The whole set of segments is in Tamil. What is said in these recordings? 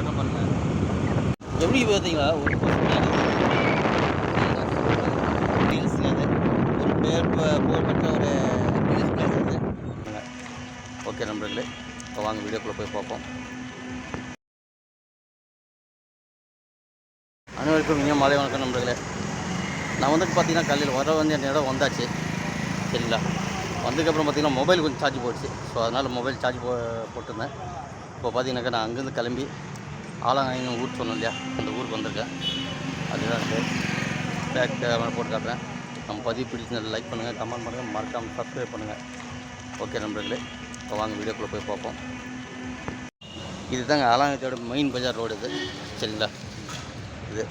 காட்ட பாருங்க எப்படி பார்த்தீங்களா? ஒரு அது ஒரு பேர் புகழ்பெற்ற ஒரு பிளேஸ் அது ஓகே நண்பர்களே இப்போ வாங்க வீடியோக்குள்ளே போய் பார்ப்போம். அனைவருக்கும் இங்கே மாலை வணக்கம் நண்பர்களே. நான் வந்துட்டு பார்த்தீங்கன்னா காலையில் வர வந்து என் இடம் வந்தாச்சு. சரிங்களா வந்ததுக்கப்புறம் பார்த்தீங்கன்னா மொபைல் கொஞ்சம் சார்ஜ் போயிடுச்சு. ஸோ அதனால் மொபைல் சார்ஜ் போ போட்டிருந்தேன். இப்போ பார்த்தீங்கன்னாக்கா நான் அங்கேருந்து கிளம்பி ஆலங்காயின்னு ஊர் சொன்னோம் இல்லையா? அந்த ஊருக்கு வந்திருக்கேன். அதுதான் இது பேக் கேமரா போட்டு காட்டுறேன். நம்ம பதிவு பிடிச்சி லைக் பண்ணுங்கள் கமெண்ட் பண்ணுங்கள் மறக்காமல் சப்ஸ்கிரைப் பண்ணுங்கள் ஓகே நண்பர்களே இப்போ வாங்க வீடியோக்குள்ளே போய் பார்ப்போம். இது தாங்க ஆலாங்கத்தோட மெயின் பஜார் ரோடு இது. சரிங்களா? இது.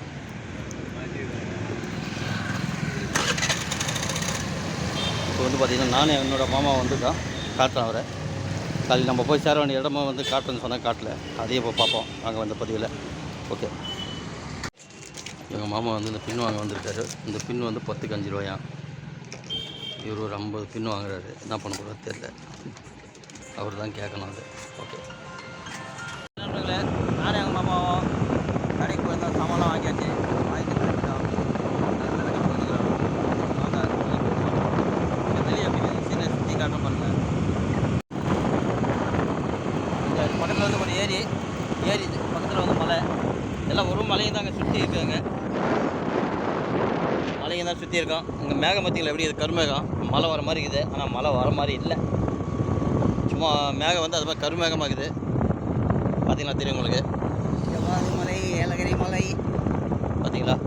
இப்போ வந்து பார்த்திங்கன்னா நானும் என்னோடய மாமா வந்துருக்கான். காட்டுறேன் அவரை. காலையில் நம்ம போய் சேர வேண்டிய இடமா வந்து காட்டுன்னு சொன்னால் காட்டல. அதையும் இப்போ பார்ப்போம். அங்கே வந்த பதிவில். ஓகே. எங்கள் மாமா வந்து இந்த பின் வாங்க வந்திருக்காரு. இந்த பின் வந்து பத்துக்கு அஞ்சு ரூபாயாம் இவர் ஒரு ஐம்பது பின் வாங்குறாரு. என்ன பண்ண போகிறது தெரில அவர் தான் கேட்கணும் அது. ஓகே நண்பர்களே நானும் எங்கள் மாமாவும் கடைக்கு போயிருந்தோம் சாமான்லாம் வாங்கியாச்சு வாங்கிட்டு போயிட்டோம். வாங்க, வெளியே அப்படி சின்ன சுற்றி காட்ட பாருங்க இந்த பக்கத்தில் வந்து ஒரு ஏரி ஏரி இது பக்கத்தில் வந்து மலை. எல்லாம் ஒரு மலையும் தாங்க சுற்றி இருக்காங்க. மலையும் தான் சுற்றி இருக்கோம். இங்கே மேகம் பார்த்தீங்களா எப்படி இது கருமேகம். மழை வர மாதிரி இருக்குது. ஆனால் மழை வர மாதிரி இல்லை. சும்மா மேகம் வந்து அது மாதிரி கருமேகமாக இருக்குது. பார்த்தீங்களா தெரியும் உங்களுக்கு? மலை ஏலகிரி மலை. பார்த்தீங்களா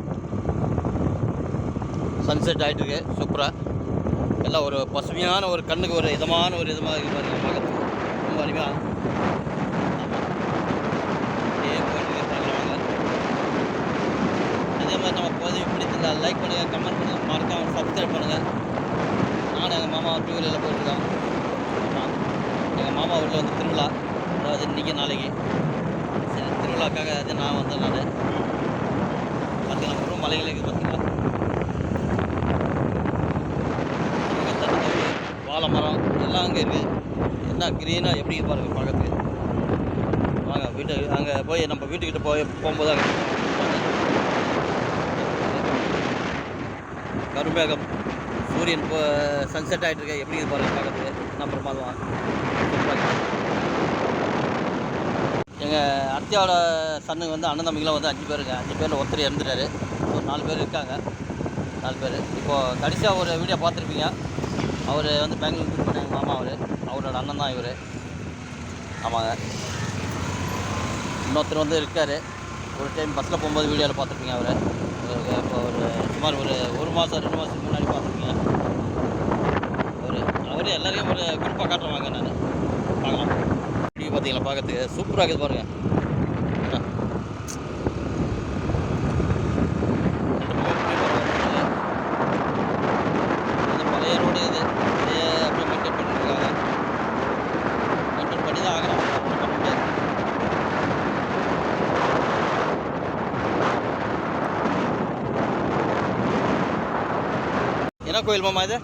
சன்செட் ஆகிட்டு இருக்கு. சூப்பராக எல்லாம் ஒரு பசுமையான ஒரு கண்ணுக்கு ஒரு இதமான ஒரு இதமாக இருக்கு பாருங்க. பார்க்கறதுக்கு ரொம்ப அருமையாக அப்படியே போயிட்டு இருக்கு பாருங்க வாங்க அதே மாதிரி நம்ம பதிவு பிடிச்சிருந்தா லைக் பண்ணுங்கள் கமெண்ட் பண்ணுங்கள் மறக்காமல் சப்ஸ்கிரைப் பண்ணுங்கள் நானும் எங்கள் மாமா டூ வீலரில் போயிட்டுருக்கோம். ஆமாம் எங்கள் மாமா வீட்டில் வந்து திருவிழா. அதாவது இன்றைக்கி நாளைக்கு. சரி திருவிழாக்காக அது நான் வந்தேன் நான். பார்த்தீங்கன்னா முழு மலைகளுக்கு பார்த்தீங்களா அங்கே தண்ணி வாழை மரம் எல்லாம் அங்கே இருக்குது. என்ன க்ரீனாக எப்படி இருப்பாருங்க பாருங்க பார்க்கறதுக்கு. வாங்க வீட்டு அங்கே போய் நம்ம வீட்டுக்கிட்ட போய் போகும்போது அங்கே கருமேகம் சூரியன் இப்போ சன்செட் ஆகிட்டு இருக்க எப்படி இருக்கு பாருங்க பார்க்கறதுக்கு. என்ன பிரமாதம். எங்கள் அத்தியாவோட சன்னுக்கு வந்து அண்ணன் தம்பிங்களாம் வந்து அஞ்சு பேருங்க அஞ்சு பேரில் ஒருத்தர் இறந்துட்டாரு. ஒரு நாலு பேர் இருக்காங்க. நாலு பேர். இப்போது கடைசியாக ஒரு வீடியோ பார்த்துருப்பீங்க. அவர் வந்து பெங்களூர் கூட்டு எங்கள் மாமா அவர். அவரோட அண்ணன் தான் இவர். ஆமாங்க. இன்னொருத்தர் வந்து இருக்கார். ஒரு டைம் பஸ்ஸில் போகும்போது வீடியோவில் பார்த்துருப்பீங்க அவர். இப்போ ஒரு சுமார் ஒரு ஒரு மாதம் ரெண்டு மாதத்துக்கு முன்னாடி பார்த்துருக்கேன் ஒரு அவரே எல்லாரையும் ஒரு குரூப்பாக காட்டுறவாங்க நான். பார்க்கலாம். டிவி பார்த்தீங்களா பார்க்கறதுக்கு? சூப்பராக இருக்குது பாருங்க என்ன? இது பழைய ரோடு இது அப்படியே அப்படியே மெயின்டைன் பண்ணிருக்காங்க மெயின்டைன் பண்ணி தான் ஆகணும் ஒன்றும் பண்ண முடியாது என்ன கோயில் மாமா இது?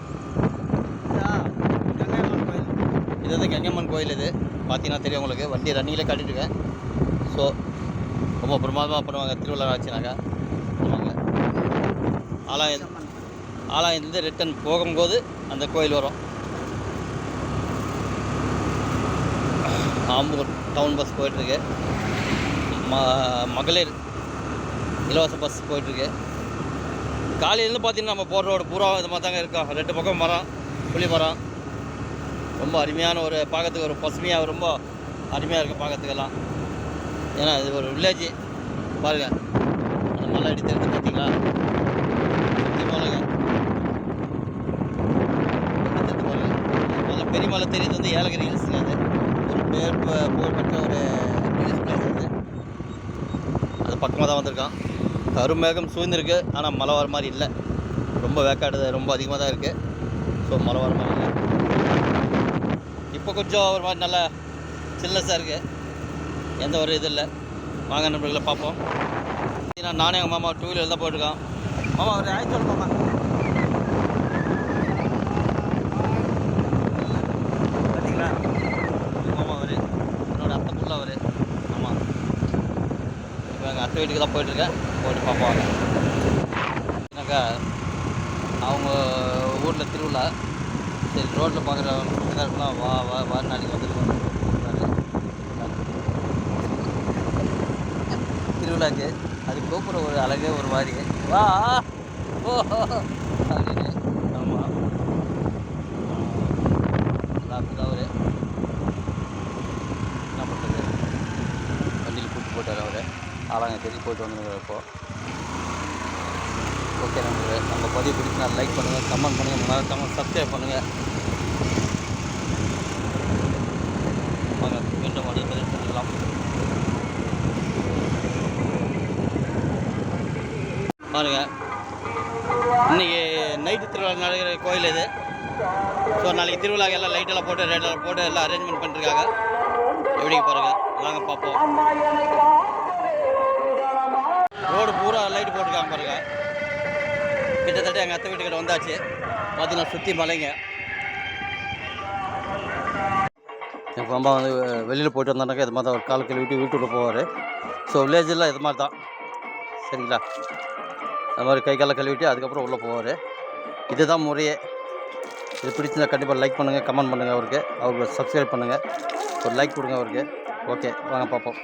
இது வந்து கங்கம்மன் கோயில் இது. பார்த்தீங்கன்னா தெரியும் உங்களுக்கு. வண்டி ரன்னிங்கில் காட்டிட்டு இருக்கேன். ஸோ ரொம்ப பிரமாதமாக பண்ணுவாங்க. திருவிழா ஆச்சுனாக்கா. பண்ணுவாங்க. ஆலாயம் ஆலாயத்துலேருந்து ரிட்டன் போகும்போது அந்த கோயில் வரும். ஆம்பூர் டவுன் பஸ் போயிட்டுருக்கு ம மகளிர் இலவச பஸ் போயிட்டுருக்கு காலையிலேருந்து பார்த்தீங்கன்னா நம்ம போகிற ரோடு பூரா இது மாதிரி தாங்க இருக்கோம் ரெண்டு பக்கம் மரம் புளி மரம். ரொம்ப அருமையான ஒரு பார்க்கறதுக்கு ஒரு பசுமையாக ரொம்ப அருமையாக இருக்குது பார்க்கறதுக்கெல்லாம் ஏன்னா இது ஒரு வில்லேஜ் பாருங்கள் அந்த மலை அடி தெரிஞ்சு பார்த்தீங்களா? சுற்றி பெரிய மலை தெரியுது வந்து ஏலகிரி ஹில்ஸுங்க அது. ஒரு பேர் புகழ்பெற்ற ஒரு ஹில்ஸ் பிளேஸ் அது. அது பக்கமாக தான் வந்திருக்கான். கருமேகம் சூழ்ந்திருக்கு ஆனால் மழை வர மாதிரி இல்லை. ரொம்ப வேக்காடு ரொம்ப அதிகமாக தான் இருக்குது ஸோ மழை வர மாதிரி இல்லை. இப்போ கொஞ்சம் ஒரு மாதிரி நல்லா சில்லஸாக இருக்குது எந்த ஒரு இது இல்லை. வாங்க நண்பர்களை பார்ப்போம். நானே எங்கள் மாமா டூ வீலர் தான் போயிட்டுருக்கான் மாமா ஒரு ஆயிரத்தி மாமா பார்த்தீங்களா மாமா அவர். என்னோட அத்தை அவர். ஆமாம் எங்கள் அத்தை வீட்டுக்கு தான் போயிட்டுருக்கேன். போயிட்டு பார்ப்பாங்க. ஏன்னாக்கா அவங்க ஊரில் திருவிழா சரி ரோட்டில் பார்க்குற சொந்தக்காரங்களாம் வா வா வா நாளைக்கு வந்துட்டு திருவிழாக்கு அது கூப்பிட்ற ஒரு அழகே ஒரு மாதிரி வா ஓ அப்படின்னு ஆமாம் அப்படிதான் அவர் என்ன பண்ணுறது வண்டியில் கூப்பிட்டு போட்டார் அவர் ஆளாங்க போயிட்டு வந்துருக்கார் இப்போ. ஓகே நம்ம நம்ம பதிவு பிடிச்சி நான் லைக் பண்ணுங்கள் கமெண்ட் பண்ணுங்கள் மறக்காமல் சப்ஸ்கிரைப் பண்ணுங்கள் வாங்க மீண்டும் அடுத்த பதிவு பண்ணிக்கலாம் பாருங்க இன்னைக்கு நைட்டு திருவிழா நடக்கிற கோயில் இது. ஸோ நாளைக்கு திருவிழாக்கு எல்லாம் லைட்டெல்லாம் போட்டு ரேட்டெல்லாம் போட்டு எல்லாம் அரேஞ்ச்மெண்ட் பண்ணிருக்காங்க. எப்படிங்க பாருங்க வாங்க பார்ப்போம். ரோடு பூரா லைட் போட்டுருக்காங்க பாருங்க. கிட்டத்தட்ட எங்கள் அத்தை வீட்டுக்கிட்ட வந்தாச்சு. பார்த்தீங்கன்னா சுற்றி மலைங்க. எங்கள் அம்மா வந்து வெளியில் போயிட்டு வந்தானாக்கா இது மாதிரி தான் ஒரு கால் கழுவிட்டு வீட்டுக்குள்ளே போவார். ஸோ வில்லேஜில் இது மாதிரி தான். சரிங்களா? அது மாதிரி கை காலை கழுவிட்டு அதுக்கப்புறம் உள்ளே போவார். இதுதான் முறையே. இது பிடிச்சிருந்தா கண்டிப்பாக லைக் பண்ணுங்கள் கமெண்ட் பண்ணுங்கள் அவருக்கு. அவருக்கு சப்ஸ்கிரைப் பண்ணுங்கள் ஒரு லைக் கொடுங்க அவருக்கு. ஓகே வாங்க பார்ப்போம்.